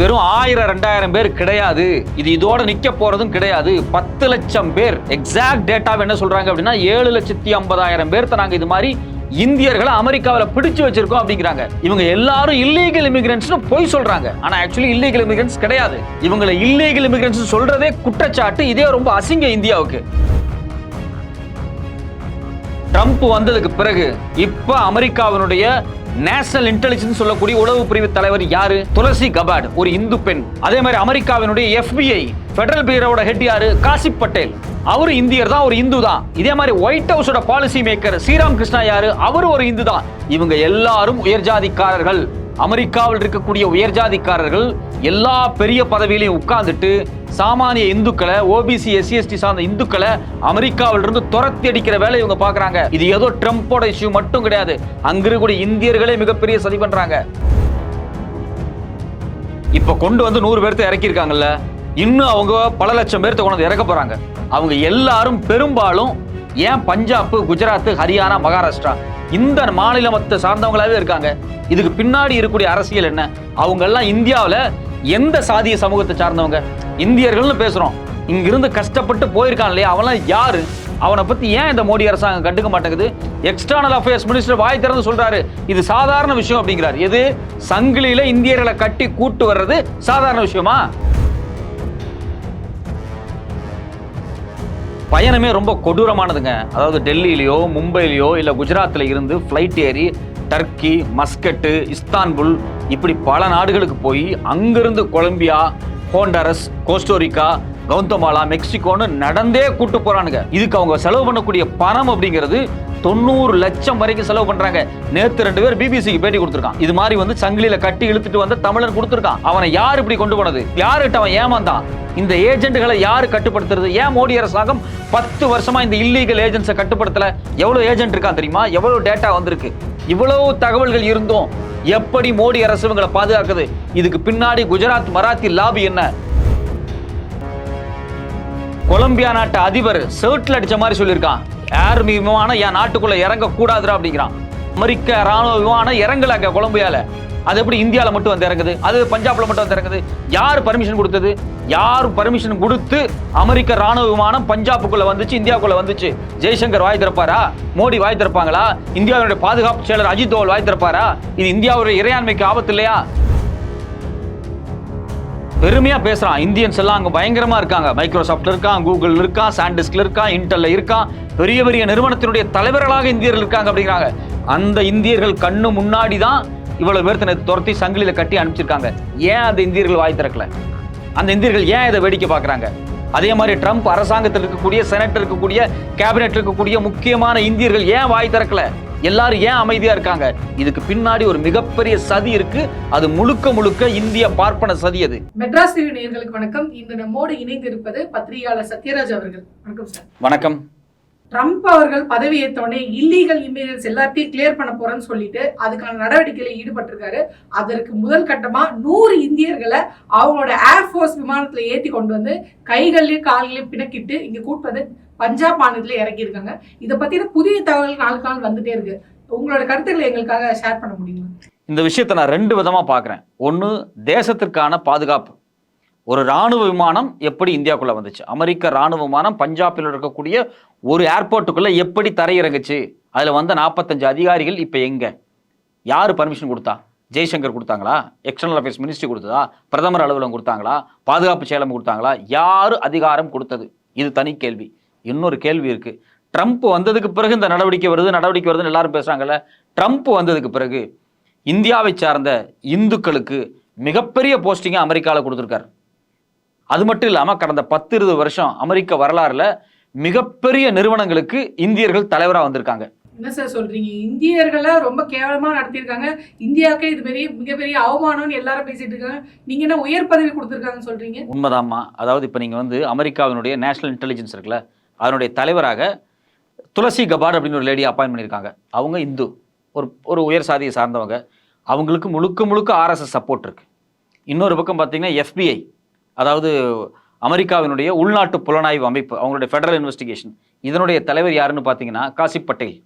வெறும் ஆயிரம் ரெண்டாயிரம் பேர் கிடையாது. இது இதோட நிக்க போறதும் கிடையாது. பத்து லட்சம் பேர் எக்ஸாக்ட் டேட்டா என்ன சொல்றாங்க அப்படின்னா ஏழு லட்சத்தி ஐம்பதாயிரம் பேர்த்த நாங்க இது மாதிரி இந்தியர்களை அமெரிக்காவில் பிடிச்சு வச்சிருக்கோம் அப்படிங்கிறாங்க. இவங்க எல்லாரும் இல்லீகல் இமிகிரன்ஸ் போய் சொல்றாங்க. ஆனா ஆக்சுவலி இல்லீகல் இமிகிரன்ஸ் கிடையாது. இவங்களை இல்லீகல் இமிகிரன்ஸ் சொல்றதே குற்றச்சாட்டு. இதே ரொம்ப அசிங்க இந்தியாவுக்கு. ட்ரம்ப் வந்ததுக்கு பிறகு இப்ப அமெரிக்காவினுடைய நேஷனல் இன்டெலிஜென்ஸ் சொல்லக்கூடிய உளவு பிரிவு தலைவர் யாரு? துளசி கபாட் ஒரு இந்து பெண். அதே மாதிரி அமெரிக்காவினுடைய எஃபிஐ ஃபெடரல் பீரோட ஹெட் யாரு? காசிப் பட்டேல். அவரு இந்தியர் தான் ஒரு இந்து தான். இதே மாதிரி ஒயிட் ஹவுஸோட பாலிசி மேக்கர் ஸ்ரீராம் கிருஷ்ணா யாரு? அவரு ஒரு இந்து தான். இவங்க எல்லாரும் உயர்ஜாதிக்காரர்கள் அமெரிக்காவில் இருக்கக்கூடிய உயர்ஜாதிக்காரர்கள் எல்லா பெரிய பதவியிலையும் உட்கார்ந்துட்டு சாமானிய இந்துக்களை ஓபிசி எஸ்சி எஸ்டி சார்ந்த இந்துக்களை அமெரிக்காவில் இருந்து துரத்தி அடிக்கிற வேலை இவங்க பாக்குறாங்க இது ஏதோ ட்ரம்ப்போட இஷ்யூ மட்டும் கிடையாது. அங்கிருக்கூடிய இந்தியர்களே மிகப்பெரிய சதி பண்றாங்க. இப்ப கொண்டு வந்து நூறு பேர்த்த இறக்கியிருக்காங்கல்ல இன்னும் அவங்க பல லட்சம் பேர்த்த கொண்டு வந்து இறக்க போறாங்க. அவங்க எல்லாரும் பெரும்பாலும் ஏன் பஞ்சாப் குஜராத் ஹரியானா மகாராஷ்டிரா இந்த மாநிலமத்தை சார்ந்தவங்களாவே இருக்காங்க. இதுக்கு பின்னாடி இருக்கக்கூடிய அரசியல் என்ன? அவங்க எல்லாம் இந்தியாவில் எந்த சாதிய சமூகத்தை சார்ந்தவங்க? இந்தியர்கள்னு பேசுறோம். இங்கிருந்து கஷ்டப்பட்டு போயிருக்கான் இல்லையா? அவன்லாம் யாரு? அவனை பத்தி ஏன் இந்த மோடி அரசாங்கம் கண்டுக்க மாட்டேங்குது? எக்ஸ்டர்னல் அஃபேர்ஸ் மினிஸ்டர் வாய் திறந்து சொல்றாரு. இது சாதாரண விஷயம் அப்படிங்கிறார். எது? சங்கிலியில இந்தியர்களை கட்டி கூட்டு வர்றது சாதாரண விஷயமா? பயணமே ரொம்ப கொடூரமானதுங்க. அதாவது டெல்லியிலையோ மும்பையிலையோ இல்லை குஜராத்தில் இருந்து ஃப்ளைட் ஏறி டர்க்கி மஸ்கட்டு இஸ்தான்புல் இப்படி பல நாடுகளுக்கு போய் அங்கிருந்து கொலம்பியா ஹோண்டரஸ் கோஸ்டோரிக்கா கவுந்தமாலா மெக்சிகோன்னு நடந்தே கூட்டு போகிறானுங்க இதுக்கு அவங்க செலவு பண்ணக்கூடிய பணம் அப்படிங்கிறது தொண்ணூறு லட்சம் வரைக்கும் செலவு பண்றாங்க. நேத்து ரெண்டு பேர் பிபிசிக்கு பேட்டி கொடுத்துருக்கான். இது மாதிரி வந்து சங்கிலியில கட்டி இழுத்துட்டு வந்த தமிழன் கொடுத்துருக்கான். அவனை யார் இப்படி கொண்டு போனது? யாருகிட்ட அவன் ஏமாந்தான்? இந்த ஏஜென்ட்களை யாரு கட்டுப்படுத்துறது? ஏன் மோடி அரசாங்கம் பத்து வருஷமா இந்த இல்லீகல் ஏஜென்ட்ஸை கட்டுப்படுத்தல? எவ்வளவு ஏஜென்ட் இருக்கான் தெரியுமா? எவ்வளவு டேட்டா வந்திருக்கு? இவ்வளவு தகவல்கள் இருந்தும் எப்படி மோடி அரசு இவங்களை பாதுகாக்குது? இதுக்கு பின்னாடி குஜராத் மராத்தி லாபி என்ன? கொலம்பியா நாட்டு அதிபர் சர்ட்ல அடிச்ச மாதிரி சொல்லியிருக்கான். ஏர் விமானம் என் நாட்டுக்குள்ள இறங்கக்கூடாதுரா அப்படிங்கிறான். அமெரிக்க ராணுவ விமானம் இறங்கல அங்கே கொலம்பியால. அது எப்படி இந்தியாவில் மட்டும் வந்து இறங்குது? அது பஞ்சாப்ல மட்டும் வந்து இறங்குது. யார் பர்மிஷன் கொடுத்தது? யார் பர்மிஷன் கொடுத்து அமெரிக்க ராணுவ விமானம் பஞ்சாபுக்குள்ள வந்துச்சு இந்தியாவுக்குள்ள வந்துச்சு? ஜெய்சங்கர் வாய் திறப்பாரா? மோடி வாய் திறப்பாங்களா? இந்தியாவுடைய பாதுகாப்பு செயலர் அஜித் தோவல் வாய் திறப்பாரா? இது இந்தியாவுடைய இறையாண்மைக்கு ஆபத்து இல்லையா? பெருமையாக பேசுகிறான் இந்தியன்ஸ் எல்லாம் அங்கே பயங்கரமா இருக்காங்க. மைக்ரோசாஃப்ட் இருக்கான் கூகுள் இருக்கான் சாண்டிஸ்கில் இருக்கான் இன்டெல்ல இருக்கான் பெரிய பெரிய நிறுவனத்தினுடைய தலைவர்களாக இந்தியர்கள் இருக்காங்க அப்படிங்கிறாங்க. அந்த இந்தியர்கள் கண்ணு முன்னாடி தான் இவ்வளோ பேர்த்தனை துரத்தி சங்கிலியில் கட்டி அனுப்பிச்சிருக்காங்க. ஏன் அந்த இந்தியர்கள் வாய் திறக்கல? அந்த இந்தியர்கள் ஏன் இதை வேடிக்கை பார்க்கறாங்க அதே மாதிரி ட்ரம்ப் அரசாங்கத்தில் இருக்கக்கூடிய செனட் இருக்கக்கூடிய கேபினெட் இருக்கக்கூடிய முக்கியமான இந்தியர்கள் ஏன் வாய் திறக்கல? எல்லாரும் ஏன் அமைதியா இருக்காங்க? இதுக்கு பின்னாடி ஒரு மிகப்பெரிய சதி இருக்கு. அது முழுக்க முழுக்க இந்திய பார்ப்பன சதி அது. மெட்ராஸ் டிவி நேயர்களுக்கு வணக்கம். இன்று நம்மோடு இணைந்திருப்பது பத்திரிகையாளர் சத்யராஜ் அவர்கள். வணக்கம் சார். வணக்கம். ட்ரம்ப் அவர்கள் பதவி ஏற்றவுடனே இல்லீகல் இமிகிரன்ஸ் எல்லாத்தையும் கிளியர் பண்ண போறேன்னு சொல்லிட்டு அதுக்கான நடவடிக்கையில ஈடுபட்டிருக்காரு. அதற்கு முதல் கட்டமா நூறு இந்தியர்களை அவங்களோட ஏர்ஃபோர்ஸ் விமானத்துல ஏத்தி கொண்டு வந்து கைகள்லயும் கால்களையும் பிணக்கிட்டு இங்க கூட்டு வந்து பஞ்சாப் மாநிலத்தில் இறக்கியிருக்காங்க இதை பற்றின புதிய தகவல்கள் நாளுக்கு நாள் வந்துட்டே இருக்கு. உங்களோட கருத்துக்களை எங்களுக்காக ஷேர் பண்ண முடியுமா? இந்த விஷயத்தை நான் ரெண்டு விதமாக பார்க்குறேன். ஒன்று தேசத்திற்கான பாதுகாப்பு. ஒரு ராணுவ விமானம் எப்படி இந்தியாவுக்குள்ளே வந்துச்சு? அமெரிக்க ராணுவ விமானம் பஞ்சாபில் இருக்கக்கூடிய ஒரு ஏர்போர்ட்டுக்குள்ளே எப்படி தரையிறங்குச்சு? அதில் வந்த நாற்பத்தஞ்சு அதிகாரிகள் இப்போ எங்கே? யார் பர்மிஷன் கொடுத்தா? ஜெய்சங்கர் கொடுத்தாங்களா? எக்ஸ்டர்னல் அஃபேர்ஸ் மினிஸ்ட்ரி கொடுத்ததா? பிரதமர் அலுவலகம் கொடுத்தாங்களா? பாதுகாப்பு செயலம் கொடுத்தாங்களா? யார் அதிகாரம் கொடுத்தது? இது தனி கேள்வி. இன்னொரு கேள்வி இருக்கு. ட்ரம்ப் வந்ததுக்கு பிறகு இந்த நடவடிக்கை வருது நடவடிக்கை வருதுன்னு எல்லாரும் பேசுறாங்கல்ல. ட்ரம்ப் வந்ததுக்கு பிறகு இந்தியாவை சார்ந்த இந்துக்களுக்கு மிகப்பெரிய போஸ்டிங்கை அமெரிக்காவில் கொடுத்துருக்காரு. அது மட்டும் இல்லாமல் கடந்த பத்து இருபது வருஷம் அமெரிக்க வரலாறுல மிகப்பெரிய நிறுவனங்களுக்கு இந்தியர்கள் தலைவராக வந்திருக்காங்க. என்ன சார் சொல்றீங்க? இந்தியர்களை ரொம்ப கேவலமா நடத்தியிருக்காங்க. இந்தியாவுக்கே இது பெரிய மிகப்பெரிய அவமானம்னு எல்லாரும் பேசிட்டு இருக்காங்க. நீங்க என்ன உயர் பதவி கொடுத்துருக்காங்கன்னு சொல்றீங்க? உண்மைதாம்மா. அதாவது இப்போ நீங்கள் வந்து அமெரிக்காவினுடைய நேஷனல் இன்டெலிஜென்ஸ் இருக்குல்ல அதனுடைய தலைவராக துளசி கபார் அப்படின்னு ஒரு லேடி அப்பாயின் பண்ணியிருக்காங்க. அவங்க இந்து. ஒரு ஒரு உயர் சாதியை சார்ந்தவங்க. அவங்களுக்கு முழுக்க முழுக்க ஆர்எஸ்எஸ் சப்போர்ட் இருக்கு. இன்னொரு பக்கம் பார்த்தீங்கன்னா எஃபிஐ அதாவது அமெரிக்காவினுடைய உள்நாட்டு புலனாய்வு அமைப்பு அவங்களுடைய ஃபெடரல் இன்வெஸ்டிகேஷன் இதனுடைய தலைவர் யாருன்னு பார்த்தீங்கன்னா காசிப் பட்டேல்.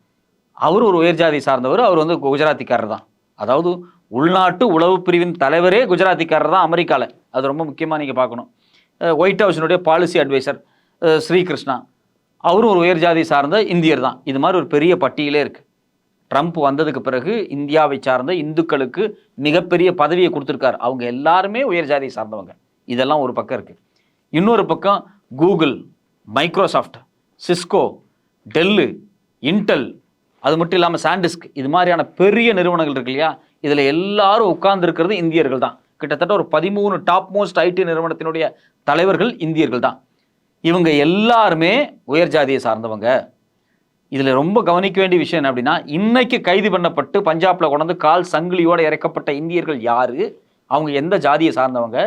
அவர் ஒரு உயர் ஜாதி சார்ந்தவர் அவர் வந்து குஜராத்திக்காரர் தான். அதாவது உள்நாட்டு உளவு பிரிவின் தலைவரே குஜராத்திக்காரர் தான் அமெரிக்காவில் அது ரொம்ப முக்கியமாக நீங்கள் பார்க்கணும். ஒயிட் ஹவுஸினுடைய பாலிசி அட்வைசர் ஸ்ரீகிருஷ்ணா. அவரும் ஒரு உயர் ஜாதி சார்ந்த இந்தியர் தான். இது மாதிரி ஒரு பெரிய பட்டியலே இருக்கு. ட்ரம்ப் வந்ததுக்கு பிறகு இந்தியாவை சார்ந்த இந்துக்களுக்கு மிகப்பெரிய பதவியை கொடுத்துருக்காரு. அவங்க எல்லாருமே உயர் ஜாதியை சார்ந்தவங்க. இதெல்லாம் ஒரு பக்கம் இருக்கு. இன்னொரு பக்கம் Google Microsoft Cisco Dell Intel அது மட்டும் இல்லாமல் சாண்டிஸ்க். இது மாதிரியான பெரிய நிறுவனங்கள் இருக்கு இல்லையா? இதில் எல்லாரும் உட்கார்ந்துருக்கிறது இந்தியர்கள் தான். கிட்டத்தட்ட ஒரு பதிமூணு டாப் மோஸ்ட் ஐடி நிறுவனத்தினுடைய தலைவர்கள் இந்தியர்கள் தான். இவங்க எல்லாருமே உயர் ஜாதியை சார்ந்தவங்க. இதில் ரொம்ப கவனிக்க வேண்டிய விஷயம் என்ன அப்படின்னா இன்னைக்கு கைது பண்ணப்பட்டு பஞ்சாப்ல கொண்டு கால் சங்கிலியோட இறக்கப்பட்ட இந்தியர்கள் யாரு? அவங்க எந்த ஜாதியை சார்ந்தவங்க?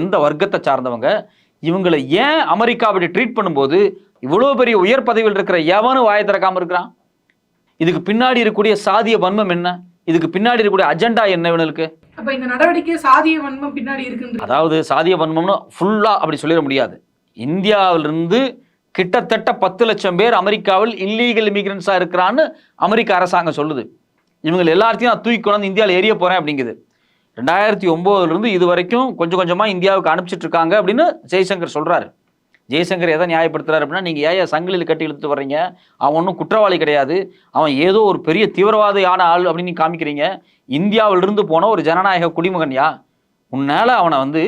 எந்த வர்க்கத்தை சார்ந்தவங்க? இவங்களை ஏன் அமெரிக்கா அப்படி ட்ரீட் பண்ணும்போது இவ்வளோ பெரிய உயர் பதவியில் இருக்கிற எவனும் வாயை திறக்காம இருக்கிறான்? இதுக்கு பின்னாடி இருக்கக்கூடிய சாதிய வன்மம் என்ன? இதுக்கு பின்னாடி இருக்கக்கூடிய அஜெண்டா என்ன இவனுக்கு? அப்ப இந்த நடவடிக்கை சாதிய வன்மம் பின்னாடி இருக்குன்ற அதாவது சாதிய வன்மம்னு ஃபுல்லாக அப்படி சொல்லிட முடியாது. இந்தியாவிலிருந்து கிட்டத்தட்ட பத்து லட்சம் பேர் அமெரிக்காவில் இல்லீகல் இமிகிரன்ஸாக இருக்கிறான்னு அமெரிக்க அரசாங்கம் சொல்லுது. இவங்க எல்லாத்தையும் நான் தூக்கி கொண்டாந்து இந்தியாவில் எரிய போகிறேன் அப்படிங்குது. ரெண்டாயிரத்தி ஒம்போதுலேருந்து இது வரைக்கும் கொஞ்சம் கொஞ்சமாக இந்தியாவுக்கு அனுப்பிச்சிட்டு இருக்காங்க அப்படின்னு ஜெய்சங்கர் சொல்கிறாரு ஜெய்சங்கர் எதை நியாயப்படுத்துறாரு அப்படின்னா நீங்கள் ஏன் சங்கிலில் கட்டி இழுத்து வர்றீங்க? அவன் ஒன்றும் குற்றவாளி கிடையாது. அவன் ஏதோ ஒரு பெரிய தீவிரவாதியான ஆள் அப்படின்னு காமிக்கிறீங்க. இந்தியாவிலிருந்து போன ஒரு ஜனநாயக குடிமகன்யா உன்னால் அவனை வந்து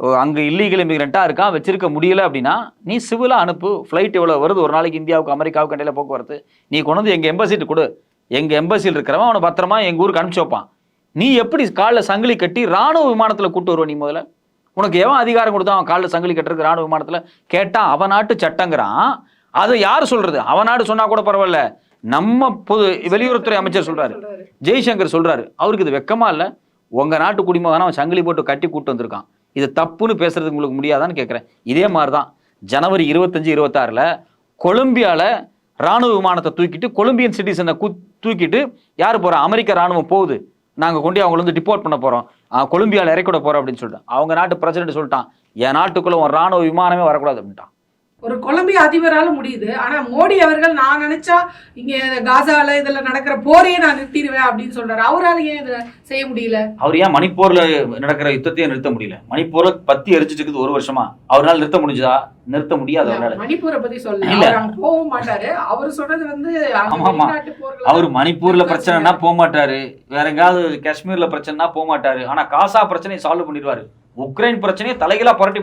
அங்கே இல்லீகல் இமிகிரண்ட்டாக இருக்கான் வச்சிருக்க முடியல அப்படின்னா நீ சிவிலாக அனுப்பு. ஃப்ளைட் எவ்வளோ வருது? ஒரு நாளைக்கு இந்தியாவுக்கு அமெரிக்காவுக்கு இடையில போக்குவரத்து. நீ கொண்டு வந்து எங்கள் எம்பசிட்டு கொடு. எங்கள் எம்பசியில் இருக்கிறவன் அவனை பத்திரமா எங்கள் ஊருக்கு அனுப்பிச்சு வைப்பான். நீ எப்படி காலில் சங்கிலி கட்டி ராணுவ விமானத்தில் கூட்டு வருவ நீ முதல்ல? உனக்கு எவன் அதிகாரம் கொடுத்தா அவன் காலில் சங்கிலி கட்டுறதுக்கு ராணுவ விமானத்தில்? கேட்டால் அவன் நாட்டு சட்டங்கிறான். அதை யார் சொல்றது? அவன் நாடு சொன்னா கூட பரவாயில்ல. நம்ம பொது வெளியுறவுத்துறை அமைச்சர் சொல்றாரு. சொல்றாரு. ஜெய்சங்கர் சொல்றாரு. அவருக்கு இது வெக்கமா இல்ல. உங்க நாட்டு குடிமகனை அவன் சங்கிலி போட்டு கட்டி கூட்டு வந்திருக்கான். இது தப்புன்னு பேசுறதுக்கு உங்களுக்கு முடியாதான்னு கேட்குறேன் இதே மாதிரி தான் ஜனவரி இருபத்தஞ்சு இருபத்தாறில் கொலம்பியாவில் ராணுவ விமானத்தை தூக்கிட்டு கொலம்பியன் சிட்டிசனை கு தூக்கிட்டு யார் போகிறோம் அமெரிக்க ராணுவம் போகுது. நாங்கள் கொண்டு அவங்கள வந்து டிப்போர்ட் பண்ண போகிறோம் கொலம்பியாவில் இறக்கிட போகிறோம் அப்படின்னு சொல்லிட்டு அவங்க நாட்டு பிரசிடென்ட் சொல்லிட்டான். என் நாட்டுக்குள்ளே ஒரு ராணுவ விமானமே வரக்கூடாது அப்படின்ட்டான். ஒரு கொலம்பிய அதிபரால முடியுது. ஆனா மோடி அவர்கள் நான் நினைச்சா இங்க காசால இதுல நடக்கிற போரையே நான் நிறுத்திடுவேன் அப்படின்னு சொல்றாரு. அவரால ஏன் இதை செய்ய முடியல? அவர் ஏன் மணிப்பூர்ல நடக்கிற யுத்தத்தையே நிறுத்த முடியல? மணிப்பூர்ல பத்தி எரிச்சிட்டு இருக்குது ஒரு வருஷமா. அவரால் நிறுத்த முடிஞ்சதா? நிறுத்த முடியாது அவரால். மணிப்பூரை பத்தி சொல்ல இல்ல. அவர் அங்க போகவும் மாட்டாரு. அவர் சொல்றது வந்து ஆமா, அவர் மணிப்பூர்ல பிரச்சனைனா போக மாட்டாரு வேற எங்கேயாவது காஷ்மீர்ல பிரச்சனைனா போக மாட்டாரு ஆனா காசா பிரச்சனையை சால்வ் பண்ணிடுவாரு. உக்ரைன் பிரச்சனையை தலைகீழா புரட்டி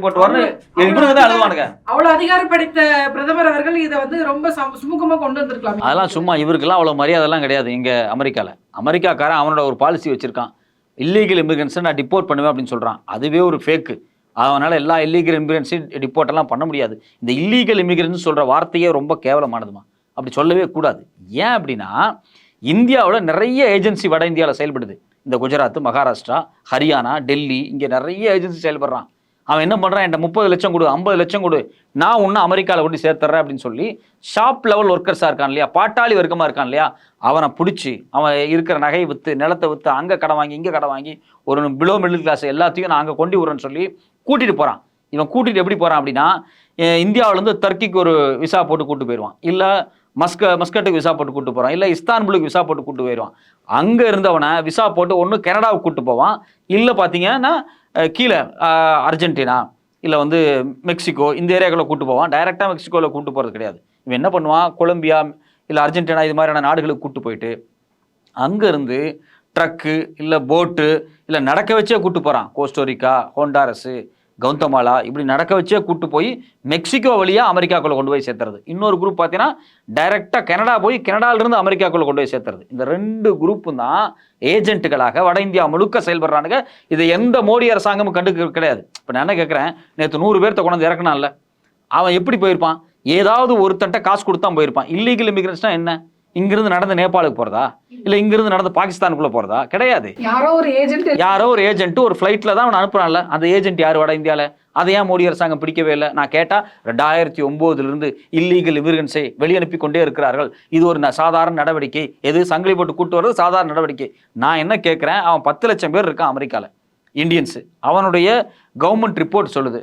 தான் அழுவானுங்க. அவ்வளவு அதிகாரம் படைத்த பிரதமர் அவர்கள் இதை வந்து ரொம்ப சம- சுமூகமா கொண்டு வந்திருக்கலாம். அதெல்லாம் சும்மா இவருக்கெல்லாம் அவ்வளோ மரியாதைலாம் கிடையாது இங்கே அமெரிக்காவில் அமெரிக்காக்காரன் அவனோட ஒரு பாலிசி வச்சுருக்கான். இல்லீகல் இமிகிரன்ஸை நான் டிப்போர்ட் பண்ணுவேன் அப்படின்னு சொல்கிறான் அதுவே ஒரு ஃபேக்கு அதனால் எல்லா இல்லீகல் இமிகிரன்ஸையும் ரிப்போர்ட்டெல்லாம் பண்ண முடியாது. இந்த இல்லீகல் இமிகிரன்ஸ் சொல்கிற வார்த்தையே ரொம்ப கேவலமானதுமா. அப்படி சொல்லவே கூடாது. ஏன் அப்படின்னா இந்தியாவில் நிறைய ஏஜென்சி வட இந்தியாவில் செயல்படுது. இந்த குஜராத் மகாராஷ்டிரா ஹரியானா டெல்லி இங்கே நிறைய ஏஜென்சி செயல்படுறான். அவன் என்ன பண்ணுறான் என்கிட்ட முப்பது லட்சம் கொடு ஐம்பது லட்சம் கொடு. நான் ஒன்று அமெரிக்காவில் கொண்டு சேர்த்துறேன் அப்படின்னு சொல்லி ஷாப் லெவல் ஒர்க்கர்ஸாக இருக்கான் இல்லையா? பாட்டாளி வர்க்கமாக இருக்கான் இல்லையா? அவனை பிடிச்சி அவன் இருக்கிற நகையை விற்று நிலத்தை விற்று அங்கே கடை வாங்கி இங்கே கடை வாங்கி ஒரு பிலோ மிடில் கிளாஸ் எல்லாத்தையும் நான் அங்கே கொண்டு விடுறேன்னு சொல்லி கூட்டிகிட்டு போகிறான் இவன் கூட்டிகிட்டு எப்படி போகிறான் அப்படின்னா இந்தியாவிலேருந்து டர்க்கிக்கு ஒரு விசா போட்டு கூட்டு போயிடுவான் இல்லை மஸ்க மஸ்கட்டுக்கு விசா போட்டு கூட்டு போகிறான் இல்லை இஸ்தான்புலுக்கு விசா போட்டு கூட்டு போயிடுவான் அங்கே இருந்தவனை விசா போட்டு ஒன்று கனடாவுக்கு கூட்டு போவான். இல்லை பார்த்தீங்கன்னா கீழே அர்ஜென்டினா இல்லை வந்து மெக்சிகோ இந்த ஏரியாக்களில் கூட்டு போவான். டைரெக்டாக மெக்சிகோவில் கூட்டு போகிறது கிடையாது. இவன் என்ன பண்ணுவான்? கொலம்பியா இல்லை அர்ஜென்டினா இது மாதிரியான நாடுகளுக்கு கூட்டு போயிட்டு அங்கேருந்து ட்ரக்கு இல்லை போட்டு இல்லை நடக்க வச்சே கூட்டு போகிறான் கோஸ்டோரிக்கா ஹோண்டாரஸு கவுந்தமாலா இப்படி நடக்க வச்சே கூட்டு போய் மெக்சிகோ வழியாக அமெரிக்காக்குள்ளே கொண்டு போய் சேர்த்துறது. இன்னொரு குரூப் பார்த்தீங்கன்னா டைரெக்டாக கனடா போய் கனடாவிலிருந்து அமெரிக்காக்குள்ளே கொண்டு போய் சேர்த்துறது. இந்த ரெண்டு குரூப்பும் தான் ஏஜென்ட்டுகளாக வட இந்தியா முழுக்க செயல்படுறானுங்க. இதை எந்த மோடி அரசாங்கமும் கண்டுக்க கிடையாது. இப்போ நான் என்ன கேட்குறேன் நேற்று நூறு பேர்த்த கொண்டு வந்து அவன் எப்படி போயிருப்பான்? ஏதாவது ஒருத்தன்ட்ட காசு கொடுத்தா போயிருப்பான். இல்லீகல் இமிகிரன்ஸ்னா என்ன? இங்கிருந்து நடந்து நேபாளுக்கு போகிறதா இல்லை இங்கிருந்து நடந்து பாகிஸ்தானுக்குள்ளே போகிறதா கிடையாது. யாரோ ஒரு ஏஜென்ட் யாரோ ஒரு ஏஜென்ட் ஒரு ஃப்ளைட்டில் தான் அவனை அனுப்புறான்ல. அந்த ஏஜென்ட் யார் வட இந்தியாவில் அதை ஏன் மோடி அரசாங்கம் பிடிக்கவே இல்லை? நான் கேட்டால் ரெண்டாயிரத்தி ஒம்போதுலேருந்து இல்லீகல் இமிகிரன்ஸை வெளியனுப்பி கொண்டே இருக்கிறார்கள். இது ஒரு சாதாரண நடவடிக்கை. எது? சங்கிலி போட்டு கூட்டு வர்றது சாதாரண நடவடிக்கை. நான் என்ன கேட்குறேன் அவன் பத்து லட்சம் பேர் இருக்கான் அமெரிக்காவில் இந்தியன்ஸு அவனுடைய கவர்மெண்ட் ரிப்போர்ட் சொல்லுது.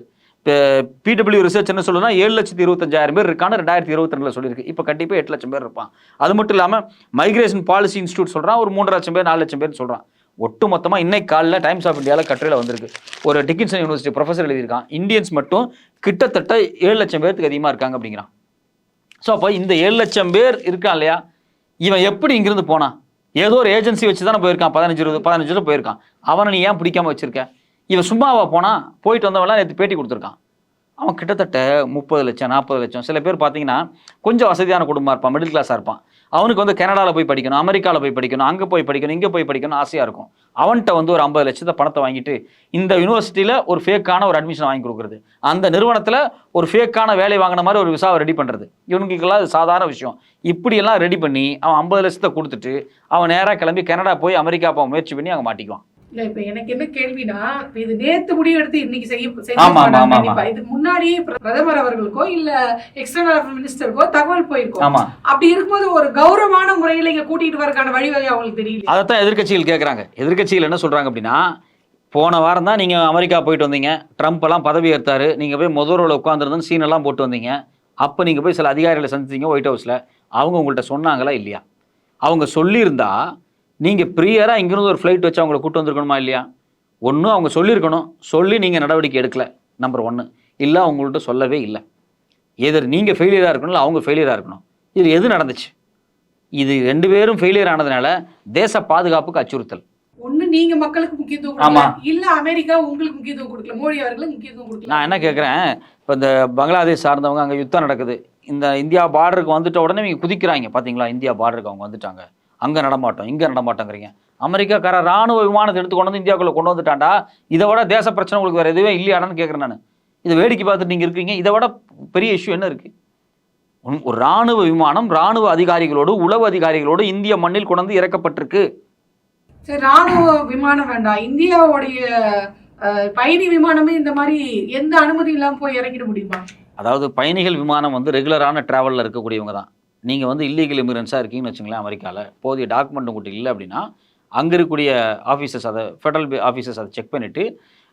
பிடபிள்யூ ரிசர்ச் என்ன சொல்லுதுன்னா ஏழு லட்சத்தி இருபத்தஞ்சாயிரம் பேர் இருக்கான ரெண்டாயிரத்தி இருபத்தி ரெண்டில் சொல்லியிருக்கு. இப்போ கண்டிப்பாக எட்டு லட்சம் பேர் இருப்பான். அது மட்டும் இல்லாமல் மைக்ரேஷன் பாலிசி இன்ஸ்டியூட் சொல்கிறான் ஒரு மூன்று லட்சம் பேர் நாலு லட்சம் பேர் சொல்கிறான் ஒட்டு மொத்தமாக இன்னைக்கு காலையில் டைம்ஸ் ஆஃப் இந்தியாவில் கட்டுரையில் வந்திருக்கு. ஒரு டிக்கின்சன் யூனிவர்சிட்டி ப்ரொஃபஸர் எழுதியிருக்கான். இந்தியன்ஸ் மட்டும் கிட்டத்தட்ட ஏழு லட்சம் பேருக்கு அதிகமாக இருக்காங்க அப்படிங்கிறான். ஸோ அப்போ இந்த ஏழு லட்சம் பேர் இருக்கான் இல்லையா? இவன் எப்படி இங்கிருந்து போனான்? ஏதோ ஒரு ஏஜென்சி வச்சு தானே போயிருக்கான். பதினஞ்சு இருபது பதினஞ்சு போயிருக்கான். அவனை நீ ஏன் பிடிக்காம வச்சிருக்க? இவன் சும்மாவா போனால் போயிட்டு வந்தவன்லாம் நேற்று பேட்டி கொடுத்துருக்கான். அவன் கிட்டத்தட்ட முப்பது லட்சம் நாற்பது லட்சம். சில பேர் பார்த்தீங்கன்னா கொஞ்சம் வசதியான குடும்பமாக இருப்பான் மிடில் கிளாஸாக இருப்பான். அவனுக்கு வந்து கனடாவில் போய் படிக்கணும் அமெரிக்காவில் போய் படிக்கணும் அங்கே போய் படிக்கணும் இங்கே போய் படிக்கணும் ஆசையாக இருக்கும். அவன்கிட்ட வந்து ஒரு ஐம்பது லட்சத்தை பணத்தை வாங்கிட்டு இந்த யூனிவர்சிட்டியில் ஒரு ஃபேக்கான ஒரு அட்மிஷன் வாங்கி கொடுக்குறது. அந்த நிறுவனத்தில் ஒரு ஃபேக்கான வேலை வாங்கின மாதிரி ஒரு விசாவை ரெடி பண்ணுறது இவனுங்களுக்கெல்லாம் அது சாதாரண விஷயம். இப்படியெல்லாம் ரெடி பண்ணி அவன் ஐம்பது லட்சத்தை கொடுத்துட்டு அவன் நேராக கிளம்பி கனடா போய் அமெரிக்கா போக முயற்சி பண்ணி அங்கே மாட்டிக்குவான். இல்ல இப்ப எனக்கு என்ன கேள்வினா இது நேத்து முடிவு எடுத்து இன்னைக்கு செய்ய இதுக்கு முன்னாடியே பிர- பிரதமர் அவர்களுக்கோ இல்ல எக்ஸ்டர்னல் மினிஸ்டருக்கோ தகவல் போயிருக்கும் அப்படி இருக்கும்போது ஒரு கௌரவமான முறையில இங்க கூட்டிட்டு வரக்கான வழிவகை அவங்களுக்கு தெரியல அதைத்தான் எதிர்க்கட்சிகள் கேட்குறாங்க எதிர்க்கட்சிகள் என்ன சொல்கிறாங்க அப்படின்னா போன வாரம் தான் நீங்கள் அமெரிக்கா போயிட்டு வந்தீங்க. ட்ரம்ப் எல்லாம் பதவி ஏற்றாரு. நீங்கள் போய் முதல் ரோல உட்காந்துருந்து சீனெல்லாம் போட்டு வந்தீங்க. அப்போ நீங்கள் போய் சில அதிகாரிகளை சந்திச்சீங்க ஒயிட் ஹவுஸில் அவங்க உங்கள்கிட்ட சொன்னாங்களா இல்லையா? அவங்க சொல்லியிருந்தா நீங்கள் ப்ரியராக இங்கிருந்து ஒரு ஃப்ளைட் வச்சு அவங்கள கூட்டு வந்திருக்கணுமா இல்லையா? ஒன்று அவங்க சொல்லியிருக்கணும். சொல்லி நீங்கள் நடவடிக்கை எடுக்கல. நம்பர் ஒன்று இல்லை அவங்கள்ட்ட சொல்லவே இல்லை. எதிர் நீங்கள் ஃபெயிலியராக இருக்கணும் அவங்க ஃபெயிலியராக இருக்கணும். இது எது நடந்துச்சு? இது ரெண்டு பேரும் ஃபெயிலியர் ஆனதுனால தேச பாதுகாப்புக்கு அச்சுறுத்தல். ஒண்ணு நீங்க மக்களுக்கு முக்கியத்துவம் ஆமா. கொடுக்கல இல்ல அமெரிக்கா உங்களுக்கு முக்கியத்துவம் கொடுக்கல. மோடி அவர்களுக்கு முக்கியத்துவம் கொடுக்கல. நான் என்ன கேட்குறேன் இப்போ இந்த பங்களாதேஷ் சார்ந்தவங்க அங்கே யுத்தம் நடக்குது. இந்த இந்தியா பார்டருக்கு வந்துட்ட உடனே இவங்க குதிக்கிறாங்க. பார்த்தீங்களா இந்தியா பார்டருக்கு அவங்க வந்துட்டாங்க. அங்கே நடமாட்டோம் இங்கே நடமாட்டோங்கிறீங்க. அமெரிக்காக்கார ராணுவ விமானத்தை எடுத்து கொண்டு வந்து இந்தியாவுக்குள்ள கொண்டு வந்துட்டாண்டா இதை விட தேச பிரச்சனை உங்களுக்கு வேறு எதுவே இல்லையாடான்னு கேட்குறேன் நான். இதை வேடிக்கை பார்த்துட்டு நீங்கள் இருக்கீங்க இதை விட பெரிய இஷ்யூ என்ன இருக்குது ஒரு ராணுவ விமானம் ராணுவ அதிகாரிகளோடு உளவு அதிகாரிகளோடு இந்திய மண்ணில் கொண்டு இறக்கப்பட்டிருக்கு. சரி ராணுவ விமானம் வேண்டாம். இந்தியாவுடைய பயணி விமானமே இந்த மாதிரி எந்த அனுமதி இல்லாம போய் இறங்கிட முடியுமா? அதாவது பயணிகள் விமானம் வந்து ரெகுலரான ட்ராவலில் இருக்கக்கூடியவங்க தான். நீங்கள் வந்து இல்லீகல் இமிகிரன்ஸாக இருக்கீங்கன்னு வச்சுங்களேன் அமெரிக்காவில் போதிய டாக்குமெண்ட் உங்கள்கிட்ட இல்லை அப்படின்னா அங்கே இருக்கக்கூடிய ஆஃபீஸர்ஸ் அதை ஃபெடரல் ஆஃபீஸர்ஸ் அதை செக் பண்ணிவிட்டு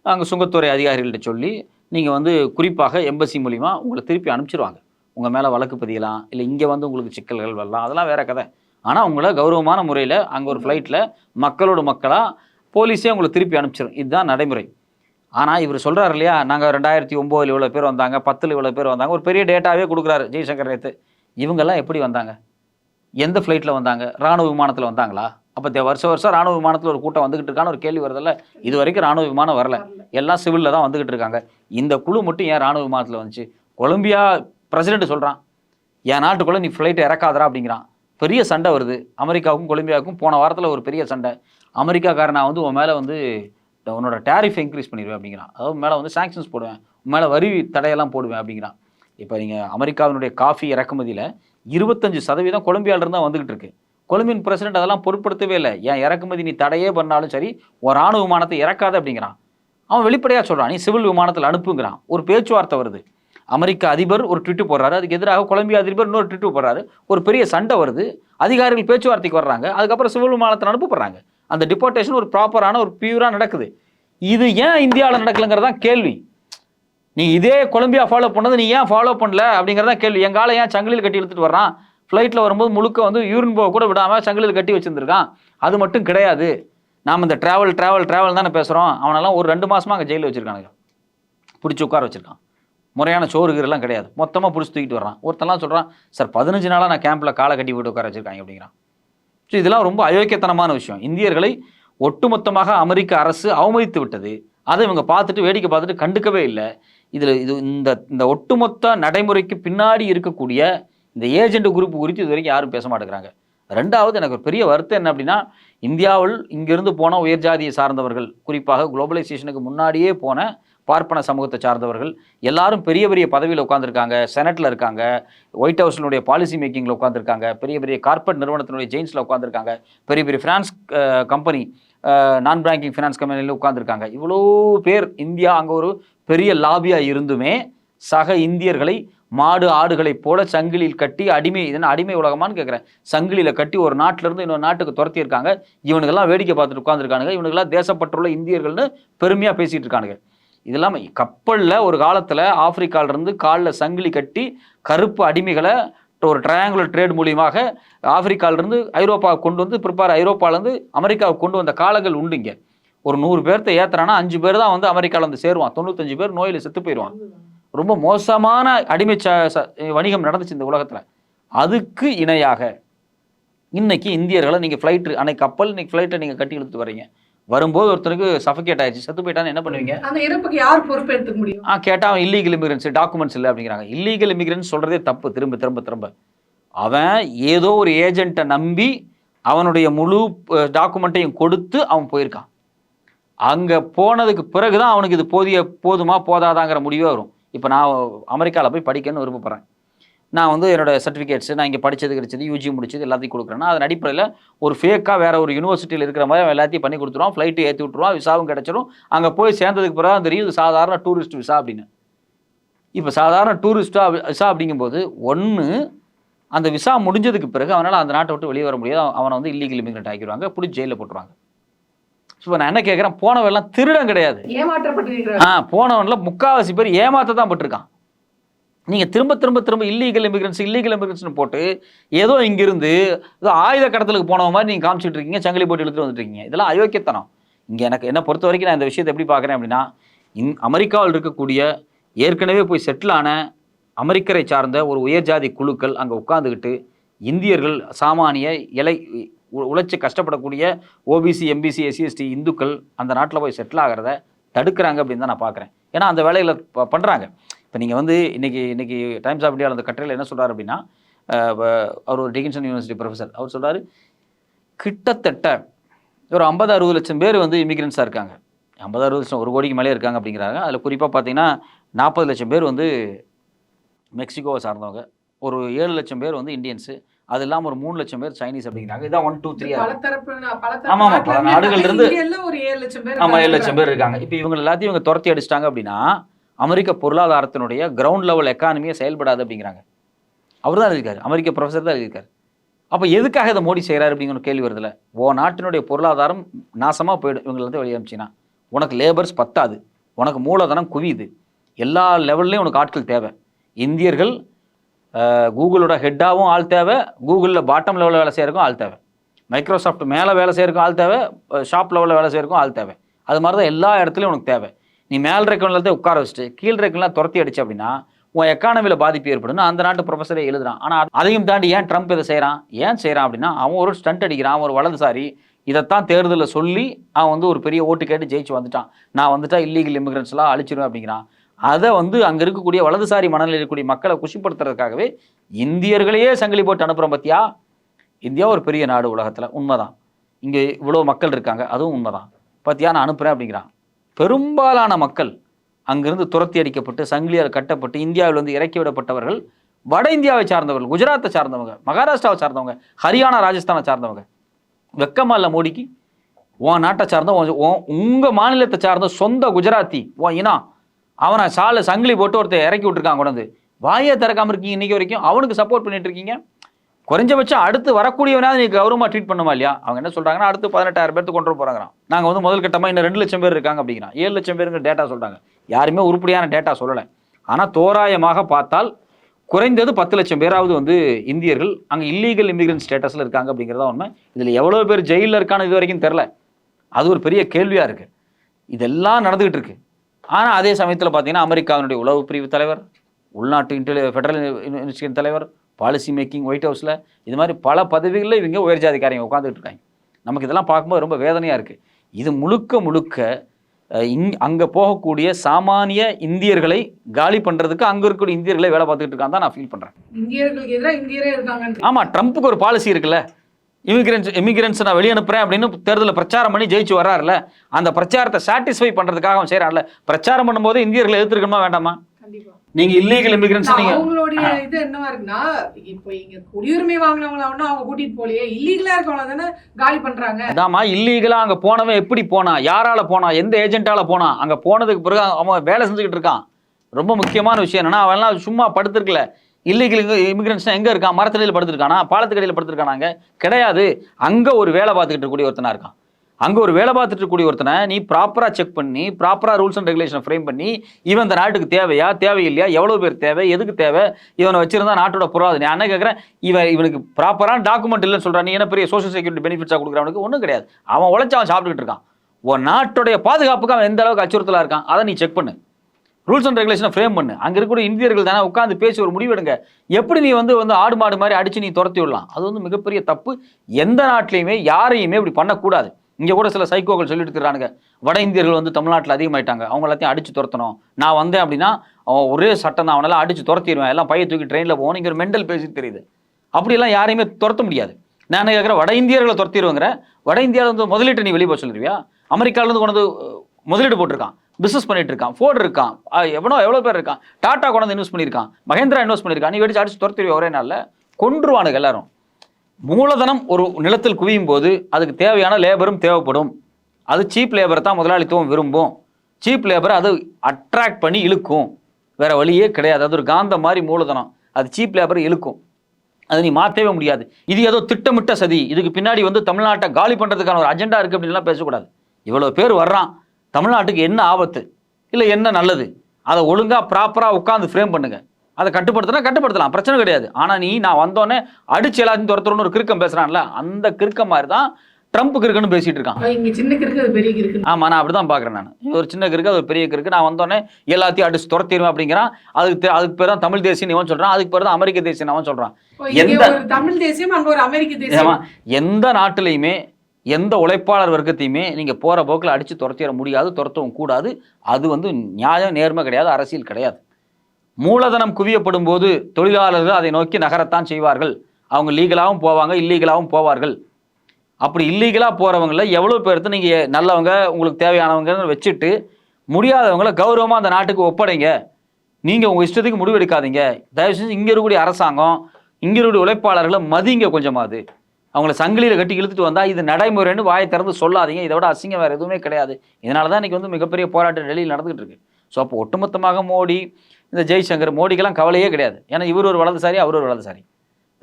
அங்கே சுங்கத்துறை அதிகாரிகள்கிட்ட சொல்லி நீங்கள் வந்து குறிப்பாக எம்பசி மூலிமா உங்களை திருப்பி அனுப்பிச்சிருவாங்க. உங்கள் மேலே வழக்கு பதியலாம் இல்லை இங்கே வந்து உங்களுக்கு சிக்கல்கள் வரலாம் அதெல்லாம் வேற கதை. ஆனால் உங்களை கௌரவமான முறையில் அங்கே ஒரு ஃப்ளைட்டில் மக்களோட மக்களாக போலீஸே உங்களை திருப்பி அனுப்பிச்சிடும் இதுதான் நடைமுறை. ஆனால் இவர் சொல்கிறார் இல்லையா நாங்கள் ரெண்டாயிரத்தி ஒம்போதில் இவ்வளோ பேர் வந்தாங்க பத்தில் இவ்வளோ பேர் வந்தாங்க ஒரு பெரிய டேட்டாவே கொடுக்குறாரு ஜெய்சங்கர் நேத்து. இவங்கெல்லாம் எப்படி வந்தாங்க? எந்த ஃப்ளைட்டில் வந்தாங்க? ராணுவ விமானத்தில் வந்தாங்களா? அப்போ வருஷம் வருஷம் ராணுவ விமானத்தில் ஒரு கூட்டம் வந்துகிட்டு இருக்கான்னு ஒரு கேள்வி வருதில்ல? இது வரைக்கும் ராணுவ விமானம் வரல. எல்லாம் சிவிலில் தான் வந்துகிட்டு இருக்காங்க. இந்த குழு மட்டும் ஏன் ராணுவ விமானத்தில் வந்துச்சு? கொலம்பியா பிரசிடென்ட் சொல்கிறான் என் நாட்டுக்குள்ளே நீ ஃப்ளைட்டை இறக்காதரா அப்படிங்கிறான். பெரிய சண்டை வருது. அமெரிக்காவுக்கும் கொலம்பியாவுக்கும் போன வாரத்தில் ஒரு பெரிய சண்டை. அமெரிக்காக்காரன் வந்து உன் மேலே வந்து உன்னோட டேரிஃப் இன்க்ரீஸ் பண்ணிடுவேன் அப்படிங்கிறான். அதாவது மேலே வந்து சாங்ஷன்ஸ் போடுவேன். உன் மேலே வரி தடையெல்லாம் போடுவேன் அப்படிங்கிறான். இப்போ நீங்கள் அமெரிக்காவினுடைய காஃபி இறக்குமதியில் இருபத்தஞ்சு சதவீதம் கொலம்பியாவிலிருந்து தான் வந்துகிட்டு இருக்கு. கொலம்பியன் பிரசிடென்ட் அதெல்லாம் பொருட்படுத்தவே இல்லை. ஏன் இறக்குமதி நீ தடையே பண்ணாலும் சரி ஒரு ராணுவ விமானத்தை இறக்காத அப்படிங்கிறான். அவன் வெளிப்படையாக சொல்கிறான் நீ சிவில் விமானத்தில் அனுப்புங்கிறான். ஒரு பேச்சுவார்த்தை வருது. அமெரிக்க அதிபர் ஒரு ட்விட்டு போடுறாரு. அதுக்கு எதிராக கொலம்பியா அதிபர் இன்னொரு ட்விட்டு போடுறாரு. ஒரு பெரிய சண்டை வருது. அதிகாரிகள் பேச்சுவார்த்தைக்கு வர்றாங்க. அதுக்கப்புறம் சிவில் விமானத்தில் அனுப்பப்படுறாங்க. அந்த டிபோர்டேஷன் ஒரு ப்ராப்பரான ஒரு பியூராக நடக்குது. இது ஏன் இந்தியாவில் நடக்கலைங்கிறதான் கேள்வி. நீ இதே கொலம்பியா ஃபாலோ பண்ணது நீ ஏன் ஃபாலோ பண்ணல அப்படிங்கிறதா கேள்வி. எங்கால ஏன் சங்கிலில் கட்டி எடுத்துட்டு வர்றான்? ஃப்ளைட்டில் வரும்போது முழுக்க வந்து யூரின் போக கூட விடாமல் சங்கிலியில் கட்டி வச்சுருந்துருக்கான். அது மட்டும் கிடையாது. நாம் இந்த ட்ராவல் ட்ராவல் ட்ராவல் தானே பேசுகிறோம் அவனெல்லாம் ஒரு ரெண்டு மாதமாக அங்கே ஜெயிலில் வச்சுருக்கானுங்க. பிடிச்சி உட்கார வச்சிருக்கான். முறையான சோறு கீரெல்லாம் கிடையாது. மொத்தமாக பிடிச்சி தூக்கிட்டு வர்றான். ஒருத்தெல்லாம் சொல்கிறான் சார் பதினஞ்சு நாளாக நான் கேம்பில் காலை கட்டி போட்டு உட்கார வச்சுருக்காங்க அப்படிங்கிறான். ஸோ இதெல்லாம் ரொம்ப அயோக்கியத்தனமான விஷயம். இந்தியர்களை ஒட்டுமொத்தமாக அமெரிக்க அரசு அவமதித்து விட்டது. அதை இவங்க பார்த்துட்டு வேடிக்கை பார்த்துட்டு கண்டுக்கவே இல்லை. இதில் இது இந்த இந்த ஒட்டுமொத்த நடைமுறைக்கு பின்னாடி இருக்கக்கூடிய இந்த ஏஜென்ட் குரூப் குறித்து இது வரைக்கும் யாரும் பேச மாட்டேங்கிறாங்க. ரெண்டாவது எனக்கு ஒரு பெரிய வருத்தம் என்ன அப்படின்னா இந்தியாவில் இங்கிருந்து போன உயர் ஜாதியை சார்ந்தவர்கள் குறிப்பாக குளோபலைசேஷனுக்கு முன்னாடியே போன பார்ப்பன சமூகத்தை சார்ந்தவர்கள் எல்லாரும் பெரிய பெரிய பதவியில் உட்காந்துருக்காங்க செனட்டில் இருக்காங்க ஒயிட் ஹவுஸினுடைய பாலிசி மேக்கிங்கில் உட்காந்துருக்காங்க பெரிய பெரிய கார்பரேட் நிறுவனத்தினுடைய ஜெயின்ஸில் உட்காந்துருக்காங்க பெரிய பெரிய France company non banking finance கம்பெனியில் உட்காந்துருக்காங்க இவ்வளோ பேர் இந்தியா அங்கே ஒரு பெரிய லாபியாக இருந்துமே சக இந்தியர்களை மாடு ஆடுகளைப் போல சங்கிலியில் கட்டி அடிமை இது அடிமை உலகமானு கேட்குறேன் சங்கிலியில் கட்டி ஒரு நாட்டிலேருந்து இன்னொரு நாட்டுக்கு துரத்தியிருக்காங்க. இவனுக்கெல்லாம் வேடிக்கை பார்த்துட்டு உட்காந்துருக்கானுங்க இவனுக்கெல்லாம் தேசப்பற்றுள்ள இந்தியர்கள்னு பெருமையாக பேசிகிட்டு இருக்கானுங்க. இது இல்லாமல் கப்பலில் ஒரு காலத்தில் ஆப்பிரிக்காவிலிருந்து காலில் சங்கிலி கட்டி கருப்பு அடிமைகளை ஒரு ட்ரையாங்குலர் ட்ரேட் மூலியமாக ஆப்பிரிக்காவிலிருந்து ஐரோப்பாவுக்கு கொண்டு வந்து ப்ரிப்பேர் ஐரோப்பாவிலேருந்து அமெரிக்காவுக்கு கொண்டு வந்த காலங்கள் உண்டு இங்கே ஒரு நூறு பேர்த்த ஏத்துறானா அஞ்சு பேர் தான் வந்து அமெரிக்காவில் வந்து சேருவான். தொண்ணூத்தஞ்சு பேர் நோயில் செத்து போயிடுவான். ரொம்ப மோசமான அடிமை ச- ச- வணிகம் நடந்துச்சு இந்த உலகத்தில். அதுக்கு இணையாக இன்னைக்கு இந்தியர்களை நீங்கள் ஃப்ளைட்டு அன்னைக்கு கப்பல் இன்னைக்கு ஃப்ளைட்டை நீங்கள் கட்டி இழுத்துட்டு வர்றீங்க. வரும்போது ஒருத்தருக்கு சஃபகேட் ஆயிடுச்சு செத்து போயிட்டான்னு என்ன பண்ணுவீங்க? அந்த இறப்புக்கு யார் பொறுப்பு எடுத்துக்க முடியும்? ஆ கேட்டால் அவன் இல்லீகல் இமிகிரன்ஸ் டாக்குமெண்ட்ஸ் இல்லை அப்படிங்கிறாங்க. இல்லீகல் இமிகிரன்ஸ் சொல்கிறதே தப்பு திரும்ப திரும்ப திரும்ப. அவன் ஏதோ ஒரு ஏஜென்ட்டை நம்பி அவனுடைய முழு டாக்குமெண்ட்டையும் கொடுத்து அவன் போயிருக்கான். அங்கே போனதுக்கு பிறகு தான் அவனுக்கு இது போதிய போதுமா போதாதாங்கிற முடிவே வரும். இப்போ நான் அமெரிக்காவில் போய் படிக்கணும்னு விருப்பப்படுறேன். நான் வந்து என்னோட சர்டிஃபிகேட்ஸ் நான் இங்கே படிச்சது கிடைச்சது யூஜி முடிச்சது எல்லாத்தையும் கொடுக்குறேன்னா அதன் அடிப்படையில் ஒரு ஃபேக்காக வேற ஒரு யூனிவர்சிட்டியில் இருக்கிற மாதிரி அவன் எல்லாத்தையும் பண்ணி கொடுத்துருவான் ஃப்ளைட்டு ஏற்றி விட்ருவான் விசாவும் கிடைச்சிரும். அங்கே போய் சேர்ந்ததுக்கு பிறகு தெரியும் இது சாதாரண டூரிஸ்ட் விசா அப்படின்னு. இப்போ சாதாரண டூரிஸ்டா விசா அப்படிங்கும்போது ஒன்று அந்த விசா முடிஞ்சதுக்கு பிறகு அவனால் அந்த நாட்டை விட்டு வெளியே வர முடியாது. அவன் வந்து இல்லீகல் இமிகிரண்ட் ஆக்கிடுவாங்க பிடிச்சி ஜெயிலில் போட்டுருவாங்க. ஸோ நான் என்ன கேட்குறேன் போனவெல்லாம் திருடன் கிடையாது. ஆ போனவன்ல முக்காவாசி பேர் ஏமாத்த தான் பட்டிருக்கான். நீங்கள் திரும்ப திரும்ப திரும்ப இல்லீகல் இமிகிரன்ஸ் இல்லீகல் இமிகிரன்ஸ்னு போட்டு ஏதோ இங்கிருந்து ஏதோ ஆயுத கடத்தலுக்கு போன மாதிரி நீங்கள் காமிச்சிட்டு இருக்கீங்க சங்கிலி போட்டு இழுத்துட்டு வந்துட்டு இருக்கீங்க. இதெல்லாம் அயோக்கியத்தனம். இங்கே எனக்கு என்ன பொறுத்த வரைக்கும் நான் இந்த விஷயத்தை எப்படி பார்க்குறேன் அப்படின்னா இந் அமெரிக்காவில் இருக்கக்கூடிய ஏற்கனவே போய் செட்டில் ஆன அமெரிக்கரை சார்ந்த ஒரு உயர் ஜாதி குழுக்கள் அங்கே உட்காந்துக்கிட்டு இந்தியர்கள் சாமானிய இலை உ- கஷ்டப்படக்கூடிய ஓபிசி எம்பிசி எஸ்சிஎஸ்டி இந்துக்கள் அந்த நாட்டில் போய் செட்டில் ஆகிறத தடுக்கிறாங்க அப்படின்னு தான் நான் பார்க்குறேன். ஏன்னா அந்த வேலையில் ப பண்ணுறாங்க இப்போ நீங்கள் வந்து இன்னைக்கு இன்னைக்கு டைம்ஸ் ஆஃப் இந்தியாவில் அந்த கட்டுரையில் என்ன சொல்றாரு அப்படின்னா அவர் ஒரு டிகின்சன் யூனிவர்சிட்டி ப்ரொஃபஸர் அவர் சொல்றாரு கிட்டத்தட்ட ஒரு ஐம்பது அறுபது லட்சம் பேர் வந்து இமிகிரன்ஸாக இருக்காங்க. ஐம்பது அறுபது லட்சம் ஒரு கோடிக்கு மேலே இருக்காங்க அப்படிங்கிறாங்க. அதில் குறிப்பாக பார்த்தீங்கன்னா நாற்பது லட்சம் பேர் வந்து மெக்சிகோவை சார்ந்தவங்க. ஒரு ஏழு லட்சம் பேர் வந்து இந்தியன்ஸு அது இல்லாமல் ஒரு மூணு லட்சம் பேர் சைனீஸ் அப்படிங்கிறாங்க. இதான் ஒன் டூ த்ரீ பல தரப்பு பல ஆமா, ஆமா, பல நாடுகள்ல இருந்து- இந்தியால ஒரு ஏழு லட்சம் பேர் ஆமாம் ஏழு லட்சம் பேர் இருக்காங்க. இப்போ இவங்க எல்லாத்தையும் இவங்க துரத்தி அடிச்சிட்டாங்க அப்படின்னா அமெரிக்க பொருளாதாரத்தினுடைய கிரவுண்ட் லெவல் எக்கானமியை செயல்படாது அப்படிங்கிறாங்க. அவர் தான் எழுதியிருக்காரு. அமெரிக்க ப்ரொஃபஸர் தான் எழுதியிருக்காரு. அப்போ எதுக்காக இதை மோடி செய்கிறாரு அப்படிங்கிற கேள்வி வருதுல ஓ நாட்டினுடைய பொருளாதாரம் நாசமாக போயிடும். இவங்களை வந்து வெளியே உனக்கு லேபர்ஸ் பத்தாது. உனக்கு மூலதனம் குவியுது. எல்லா லெவல்லையும் உனக்கு ஆட்கள் தேவை. இந்தியர்கள் கூகுளோட ஹெட்டாகவும் ஆள் தேவை. கூகுளில் பாட்டம் லெவலில் வேலை செய்யறதுக்கும் ஆள் தேவை. மைக்ரோசாஃப்ட் மேலே வேலை செய்யறதுக்கும் ஆள் தேவை. ஷாப் லெவலில் வேலை செய்கிறக்கும் ஆள் தேவை. அது மாதிரி தான் எல்லா இடத்துலையும் உனக்கு தேவை. நீ மேல் ரெக்கனில் உட்கார வச்சுட்டு கீழ் ரெக்கன்லாம் துரத்தி அடிச்சு அப்படின்னா உன் எக்கானமியில் பாதிப்பு ஏற்படும்னு அந்த நாட்டு ப்ரொஃபஸரே எழுதுறான். ஆனால் அதையும் தாண்டி ஏன் ட்ரம்ப் இதை செய்கிறான் ஏன் செய்கிறான் அப்படின்னா அவன் ஒரு ஸ்டண்ட் அடிக்கிறான் அவன் ஒரு வலதுசாரி. இதைத்தான் தேர்தலில் சொல்லி அவன் வந்து ஒரு பெரிய ஓட்டு கேட்டு ஜெயிச்சு வந்துட்டான். நான் வந்துட்டா இல்லீகல் இமிகிரன்ஸ்லாம் அழிச்சிருவேன் அப்படிங்கிறான். அதை வந்து அங்கே இருக்கக்கூடிய வலதுசாரி மனநிலையில் இருக்கக்கூடிய மக்களை குஷிப்படுத்துறதுக்காகவே இந்தியர்களையே சங்கிலி போட்டு அனுப்புகிறோம் பார்த்தியா இந்தியா ஒரு பெரிய நாடு உலகத்தில் உண்மைதான். இங்கே இவ்வளோ மக்கள் இருக்காங்க அதுவும் உண்மைதான். பார்த்தியா நான் அனுப்புகிறேன் அப்படிங்கிறான். பெரும்பாலான மக்கள் அங்கிருந்து துரத்தி அடிக்கப்பட்டு சங்கிலியால் கட்டப்பட்டு இந்தியாவில் வந்து இறக்கி விடப்பட்டவர்கள் வட இந்தியாவை சார்ந்தவர்கள் குஜராத்தை சார்ந்தவங்க மகாராஷ்டிராவை சார்ந்தவங்க ஹரியானா ராஜஸ்தானை சார்ந்தவங்க. வெக்கமா இல்லை மோடிக்கு? உன் நாட்டை சார்ந்த உன் மாநிலத்தை சார்ந்த சொந்த குஜராத்தி உன் இனா அவனை சாலை சங்கிலி போட்டு ஒருத்தர் இறக்கி விட்டுருக்கான் கொண்டு வந்து. வாயை திறக்காம இருக்கீங்க இன்னைக்கு வரைக்கும். அவனுக்கு சப்போர்ட் பண்ணிட்டு இருக்கீங்க. குறைஞ்சபட்சம் அடுத்து வரக்கூடியவனாவது நீ கௌரவமாக ட்ரீட் பண்ணுமா இல்லையா அவங்க என்ன சொல்கிறாங்கன்னா அடுத்து பதினெட்டாயிரம் பேர்த்து கொண்டு போகிறாங்கிறான் நாங்கள் வந்து முதல் கட்டமாக இன்னும் ரெண்டு லட்சம் பேர் இருக்காங்க அப்படிங்கிறான் ஏழு லட்சம் பேருங்க டேட்டா சொல்கிறாங்க யாருமே உருப்படியான டேட்டா சொல்லலை ஆனால் தோராயமாக பார்த்தால் குறைந்தது பத்து லட்சம் பேராவது வந்து இந்தியர்கள் அங்கே இல்லீகல் இமிகிரன்ட் ஸ்டேட்டஸில் இருக்காங்க அப்படிங்கிறதா உண்மை இதில் எவ்வளோ பேர் ஜெயிலில் இருக்கான்னு இது வரைக்கும் தெரில அது ஒரு பெரிய கேள்வியாக இருக்குது இதெல்லாம் நடந்துகிட்டு இருக்கு ஆனால் அதே சமயத்தில் பார்த்தீங்கன்னா அமெரிக்காவினுடைய உளவு பிரிவு தலைவர் உள்நாட்டு இன்டெலி ஃபெடரல் இன்ஸ்டியூட் தலைவர் பாலிசி மேக்கிங் ஒயிட் ஹவுஸில் இது மாதிரி பல பதவிகளில் இவங்க உயர் ஜாதிக்காரங்க உட்காந்துட்டு இருக்காங்க. நமக்கு இதெல்லாம் பார்க்கும்போது ரொம்ப வேதனையாக இருக்குது இது முழுக்க முழுக்க இங் அங்கே போகக்கூடிய சாமானிய இந்தியர்களை காலி பண்ணுறதுக்கு அங்கே இருக்கக்கூடிய இந்தியர்களை வேலை பார்த்துக்கிட்டு இருக்கான்னு தான் நான் ஃபீல் பண்ணுறேன் இந்தியர்களுக்கு எதிராக இந்தியரே இருக்காங்க ஆமாம் ட்ரம்ப்புக்கு ஒரு பாலிசி இருக்குல்ல. இமிகிரன்ஸ் இமிகிரன்ஸ் நான் வெளியே அனுப்புறேன் அப்படின்னு தேர்தலில் பிரச்சாரம் பண்ணி ஜெயிச்சு வர்றாருல அந்த பிரச்சாரத்தை சாட்டிஸ்ஃபை பண்ணுறதுக்காக அவன் செய்கிறான்ல பிரச்சாரம் பண்ணும்போது இந்தியர்களை எதிர்த்துருக்கணுமா வேண்டாமா? கண்டிப்பா. நீங்கள் இல்லீகல் இமிகிரன்ஸ் நீங்கள் அவங்களுடைய இது என்னவா இருக்குன்னா இப்போ இங்க குடியுரிமை வாங்கினவங்கள ஒன்றும் அவங்க கூட்டிட்டு போலயே இல்லீகலா இருக்கவங்கள தானே காலி பண்றாங்க. அதாம்மா இல்லீகலாக அங்கே போனவன் எப்படி போனான் யாரால போனான் எந்த ஏஜென்ட்டால போனான் அங்கே போனதுக்கு பிறகு அவன் வேலை செஞ்சுக்கிட்டு இருக்கான். ரொம்ப முக்கியமான விஷயம் என்னன்னா அவன்லாம் சும்மா படுத்திருக்கல. இல்லீகல் இமிகிரன்ஸ் எங்கே இருக்கான்? மரத்தடியில் படுத்திருக்கானா? பாலத்துக்கடியில் படுத்திருக்கானாங்க கிடையாது. அங்கே ஒரு வேலை பார்த்துக்கிட்டு இருக்கக்கூடிய ஒருத்தனா இருக்கான். அங்கே ஒரு வேலை பார்த்துட்டு கூடிய ஒருத்தனை நீ ப்ராப்பராக செக் பண்ணி ப்ராப்பராக ரூல்ஸ் அண்ட் ரெகுலேஷனை ஃப்ரேம் பண்ணி இவன் இந்த நாட்டுக்கு தேவையா தேவையில்லையா எவ்வளோ பேர் தேவை எதுக்கு தேவை இவனை வச்சிருந்தா நாட்டோட பொருளாதார நான் என்ன கேட்குறேன்? இவன் இவனுக்கு ப்ராப்பரான டாக்குமெண்ட் இல்லைன்னு சொல்கிறான் நீ என்ன பெரிய சோஷியல் செக்யூரிட்டி பெனிஃபிட்ஸாக கொடுக்குறவனுக்கு ஒன்றும் கிடையாது. அவன் உழைச்சி அவன் சாப்பிட்டுக்கிட்டு இருக்கான். உன் நாட்டுடைய பாதுகாப்புக்கு அவன் எந்த அளவுக்கு அச்சுறுத்தலாக இருக்கான்? அதை நீ செக் பண்ணு. ரூல்ஸ் அண்ட் ரெகுலேஷனை ஃப்ரேம் பண்ணு. அங்கே இருக்கக்கூடிய இந்தியர்கள் தானே உட்காந்து பேசி ஒரு முடிவெடுங்க. எப்படி நீ வந்து வந்து ஆடு மாடு மாதிரி அடித்து நீ துரத்தி விடலாம்? அது வந்து மிகப்பெரிய தப்பு. எந்த நாட்டிலையுமே யாரையுமே இப்படி பண்ணக்கூடாது. இங்கே கூட சில சைக்கோக்கள் சொல்லிட்டு இருக்கிறானுங்க வட இந்தியர்கள் வந்து தமிழ்நாட்டில் அதிகமாயிட்டாங்க. அவங்க எல்லாத்தையும் அடிச்சு துரத்தணும். நான் வந்தேன் அப்படின்னா அவன் ஒரே சட்டம் தான் அவனெல்லாம் அடிச்சு துரத்திடுவேன். எல்லாம் பைய தூக்கி ட்ரெயினில் போகணும். இங்கே ஒரு மெண்டல் பேசி தெரியுது. அப்படியெல்லாம் யாரையுமே துரத்த முடியாது. நான் என்ன கேட்குறேன் வட இந்தியர்களை துரத்திடுவேங்கிற வட இந்தியாவில் வந்து முதலீட்டு நீ வெளியே போக சொல்லிடுவியா அமெரிக்காவிலேருந்து கொண்டு முதலீடு போட்டிருக்கான். பிஸ்னஸ் பண்ணிட்டு இருக்கான். ஃபோர்டு இருக்கான் எவனோ எவ்வளோ பேர் இருக்கான். டாட்டா கொண்டாந்து இன்வெஸ்ட் பண்ணியிருக்கான். மகேந்திரா இன்வெஸ்ட் பண்ணியிருக்கான். நீ வெடிச்சு அடிச்சு துரத்திடுவியா ஒரே நாளில்? கொன்றுவானுங்க எல்லாரும். மூலதனம் ஒரு நிலத்தில் குவியும் போது அதுக்கு தேவையான லேபரும் தேவைப்படும். அது சீப் லேபரை தான் முதலாளித்துவம் விரும்பும். சீப் லேபரை அது அட்ராக்ட் பண்ணி இழுக்கும். வேற வழியே கிடையாது. அது ஒரு காந்த மாதிரி மூலதனம். அது சீப் லேபரை இழுக்கும். அது நீ மாற்றவே முடியாது. இது ஏதோ திட்டமிட்ட சதி. இதுக்கு பின்னாடி வந்து தமிழ்நாட்டை காலி பண்ணுறதுக்கான ஒரு அஜெண்டா இருக்குது அப்படின்லாம் பேசக்கூடாது. இவ்வளோ பேர் வர்றான். தமிழ்நாட்டுக்கு என்ன ஆபத்து? இல்லை என்ன நல்லது? அதை ஒழுங்காக ப்ராப்பராக உட்காந்து ஃப்ரேம் பண்ணுங்கள் அதை கட்டுப்படுத்தினா கட்டுப்படுத்தலாம். பிரச்சனை கிடையாது. ஆனால் நீ நான் வந்தோடனே அடிச்சு எல்லாத்தையும் துரத்துறோன்னு ஒரு கிறுக்கம் பேசுகிறான்ல அந்த கிறுக்கம் மாதிரி தான் ட்ரம்ப் கிறுக்குன்னு பேசிட்டு இருக்கான். இங்க சின்ன கிறுக்கு அது பெரிய கிறுக்கு. ஆமா நான் அப்படிதான் பார்க்குறேன் நான். ஒரு சின்ன கிறுக்கு அது ஒரு பெரிய கிறுக்கு. நான் வந்தோடனே எல்லாத்தையும் அடிச்சு துரத்திடுவேன் அப்படிங்கிறான். அதுக்கு அதுக்கு பேர் தான் தமிழ் தேசியம் இவன் சொல்றான். அதுக்கு பேர் தான் அமெரிக்க தேசியம் அவன் சொல்றான். எந்த- ஒரு தமிழ் தேசியம் அங்க ஒரு அமெரிக்க தேசியம். எந்த நாட்டிலையுமே எந்த உழைப்பாளர் வர்க்கத்தையுமே நீங்க போற போக்கில் அடிச்சு துரத்திட முடியாது துரத்தவும் கூடாது. அது வந்து நியாயம் நேர்மை கிடையாது அரசியல் கிடையாது. மூலதனம் குவியப்படும் போது தொழிலாளர்கள் அதை நோக்கி நகரத்தான் செய்வார்கள். அவங்க லீகலாகவும் போவாங்க இல்லீகலாகவும் போவார்கள். அப்படி இல்லீகலாக போகிறவங்கள எவ்வளோ பேர்த்து நீங்கள் நல்லவங்க உங்களுக்கு தேவையானவங்கன்னு வச்சுட்டு முடியாதவங்களை கௌரவமாக அந்த நாட்டுக்கு ஒப்படைங்க. நீங்கள் உங்கள் இஷ்டத்துக்கு முடிவு எடுக்காதீங்க. தயவு செஞ்சு இங்கே இருக்கக்கூடிய அரசாங்கம் இங்கே இருக்கக்கூடிய உழைப்பாளர்களை மதிங்க கொஞ்சமாவது. அவங்கள சங்கிலியில் கட்டி இழுத்துட்டு வந்தால் இது நடைமுறைன்னு வாயை திறந்து சொல்லாதீங்க. இதை விட அசிங்கம் வேறு எதுவுமே கிடையாது. இதனால தான் இன்றைக்கி வந்து மிகப்பெரிய போராட்டம் டெல்லியில் நடந்துகிட்டு இருக்கு. ஸோ அப்போ ஒட்டுமொத்தமாக மோடி இந்த ஜெய்சங்கர் மோடிக்கெல்லாம் கவலையே கிடையாது. ஏன்னா இவர் ஒரு வலதுசாரி அவர் ஒரு வலதுசாரி.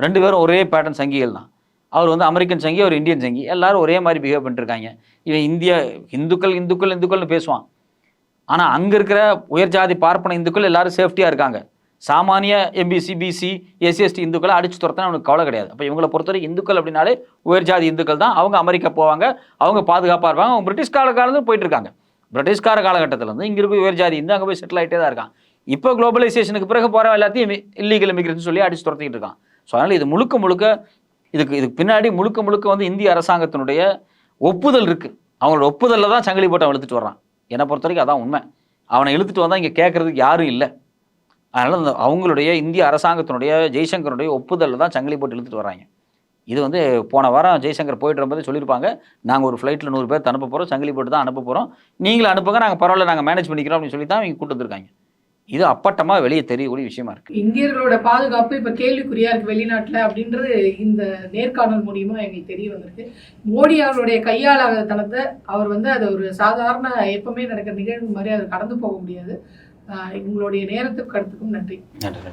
ரெண்டு பேரும் ஒரே பேட்டர்ன் சங்கிகள் தான். அவர் வந்து அமெரிக்கன் சங்கி அவர் இந்தியன் சங்கி. எல்லாரும் ஒரே மாதிரி பிஹேவ் பண்ணிருக்காங்க. இவன் இந்தியா இந்துக்கள் இந்துக்கள் இந்துக்கள்னு பேசுவான். ஆனால் அங்கே இருக்கிற உயர் ஜாதி பார்ப்பன இந்துக்கள் எல்லாரும் சேஃப்டியாக இருக்காங்க. சாமானிய எம்பிசி பிசி எஸ்சிஎஸ்டி இந்துக்களை அடிச்சு துரத்தினா அவனுக்கு கவலை கிடையாது. அப்போ இவங்களை பொறுத்தவரைக்கும் இந்துக்கள் அப்படின்னாலே உயர் ஜாதி இந்துக்கள் தான். அவங்க அமெரிக்கா போவாங்க அவங்க பாதுகாப்பாக இருப்பாங்க. அவங்க பிரிட்டிஷ்கார காலத்துல போயிட்டு இருக்காங்க. பிரிட்டிஷ்கார காலகட்டத்தில் வந்து இங்கே இருக்க உயர் ஜாதி இந்து அங்கே போய் செட்டில் ஆகிட்டே தான் இருக்கான் இப்போ குளோபலைசேஷனுக்கு பிறகு போகிற எல்லாத்தையும் இல்லீகல் இமிகிரேஷன் சொல்லி அடிச்சு துரத்திக்கிட்டு இருக்கான். ஸோ அதனால் இது முழுக்க முழுக்க இதுக்கு இதுக்கு பின்னாடி முழுக்க முழுக்க வந்து இந்திய அரசாங்கத்தினுடைய ஒப்புதல் இருக்குது அவங்களோட ஒப்புதலில் தான் சங்கிலி போட்டு அவன் இழுத்துட்டு வர்றான். என்னை பொறுத்த வரைக்கும் அதான் உண்மை. அவனை இழுத்துட்டு வந்தால் இங்கே கேட்குறதுக்கு யாரும் இல்லை. அதனால் அந்த அவங்களுடைய இந்திய அரசாங்கத்தினுடைய ஜெய்சங்கருடைய ஒப்புதலில் தான் சங்கிலி போட்டு இழுத்துட்டு வர்றாங்க. இது வந்து போன வாரம் ஜெய்சங்கர் போயிட்டு வரும்போது சொல்லியிருப்பாங்க நாங்கள் ஒரு ஃப்ளைட்டில் நூறு பேர் அனுப்ப போகிறோம் சங்கிலி போட்டு தான் அனுப்ப போகிறோம் நீங்களும் அனுப்புங்க நாங்கள் பரவாயில்ல நாங்கள் மேனேஜ் பண்ணிக்கிறோம் அப்படின்னு சொல்லி தான் இவங்க கூட்டு வந்துருக்காங்க. இது அப்பட்டமாக வெளியே தெரியக்கூடிய விஷயமா இருக்குது இந்தியர்களோட பாதுகாப்பு இப்ப கேள்விக்குறியா இருக்கு வெளிநாட்டுல அப்படின்றது இந்த நேர்காணல் மூலியமா எங்களுக்கு தெரிய வந்திருக்கு. மோடி அவருடைய கையாளாத தனத்தை அவர் வந்து அதை ஒரு சாதாரண எப்பவுமே நடக்கிற நிகழ்வு மாதிரி அதை கடந்து போக முடியாது. உங்களுடைய நேரத்துக்கு கருத்துக்கும் நன்றி நன்றி.